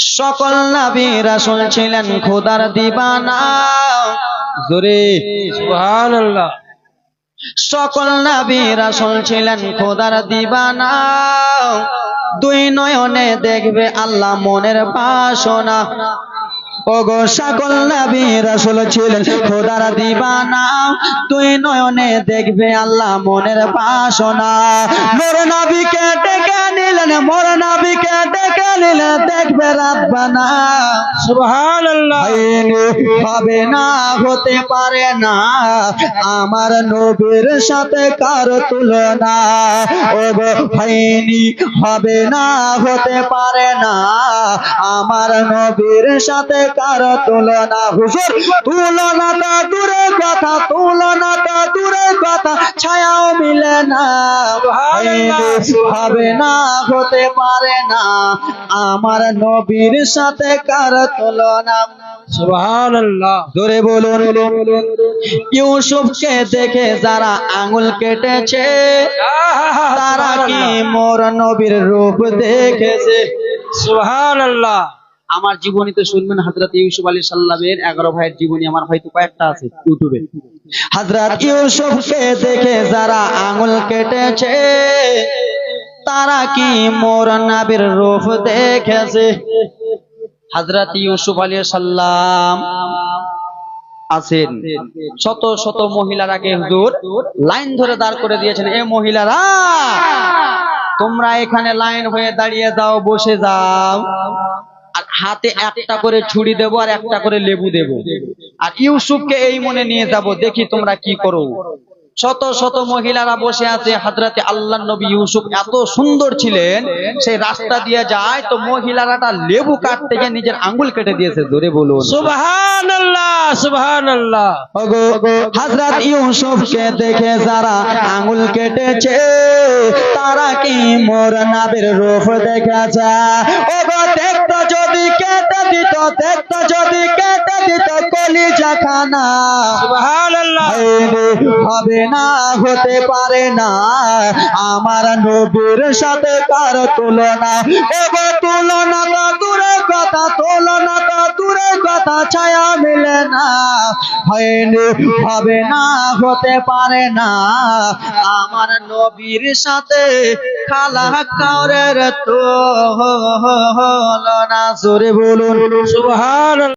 সকল নবী রাসূল ছিলেন খোদার দিবানা। জোরে। সুবহানাল্লাহ। সকল নবী রাসূল ছিলেন খোদার দিবানা। দুই নয়নে দেখবে আল্লাহ মনের বাসনা। ওগো সকল নবী রাসূল ছিলেন খোদার দিবানা। দুই নয়নে দেখবে আল্লাহ মনের বাসনা। মোর মোর দেখবে রাব্বানা সুবহানাল্লাহ। হবে না হতে পারে না। আমার নবীর সাথে কার তুলনা? ও গো হয়নি হবে না হতে পারে না। আমার নবীর সাথে কার তুলনা? হুজুর তুলনাটা দূরে কথা তুলনাটা দূরে কথা ছায়াও মিলে না। হবে না হতে পারে না। আমার নবীর সাথে কার তুলনা? জোরে বলুন। ইউসুফকে দেখে যারা আঙুল কেটেছে তারা কি মোর নবীর রূপ দেখেছে? সুবহানাল্লাহ। আমার জীবনীতে শুনবেন হাজরত ইউসুফ আলী সাল্লামের এগারো ভাইয়ের জীবনী আমার হয়তো কয়েকটা আছে ইউটিউবে। হাজরত ইউসুফকে দেখে যারা আঙুল কেটেছে, তারা কি মোর নাবির রূপ দেখেছে? হাজরত ইউসুফ আলী সাল্লাম আছেন। শত শত মহিলার আগে হুজুর লাইন ধরে দাঁড় করে দিয়েছেন, এ মহিলারা, তোমরা এখানে লাইন হয়ে দাঁড়িয়ে যাও, বসে যাও। হাতে একটা করে ছুরি দেবো আর একটা করে লেবু দেবো। আর ইউসুফকে এই মনে নিয়ে যাব দেখি তোমরা কি করো। শত শত মহিলারা বসে আছে হাজরাতে আল্লাহ নবী ইউসুফ এত সুন্দর ছিলেন সেই রাস্তা দিয়ে যায় তো মহিলারাটা লেবু কাটতে গিয়ে নিজের আঙ্গুল কেটে দিয়েছে ধরে বলুন। সুবহানাল্লাহ সুবহানাল্লাহ। ওগো হযরত ইউসুফকে দেখে যারা আঙ্গুল কেটেছে তারা কি মোর নাবির রূপ দেখেছে? ওগো দেখতো হবে না হতে পারে না। আমার নবীর সাথে কার তুলনা? ওগো তুলনা তো দূরে কথা তুলনা তো দূরে কথা ছায়া মিলে না। হয়নি হবে না হতে পারে না। আমার নবীর সাথে খালা কাউরের তো হলো না। জোরে বলুন সুবহানাল্লাহ।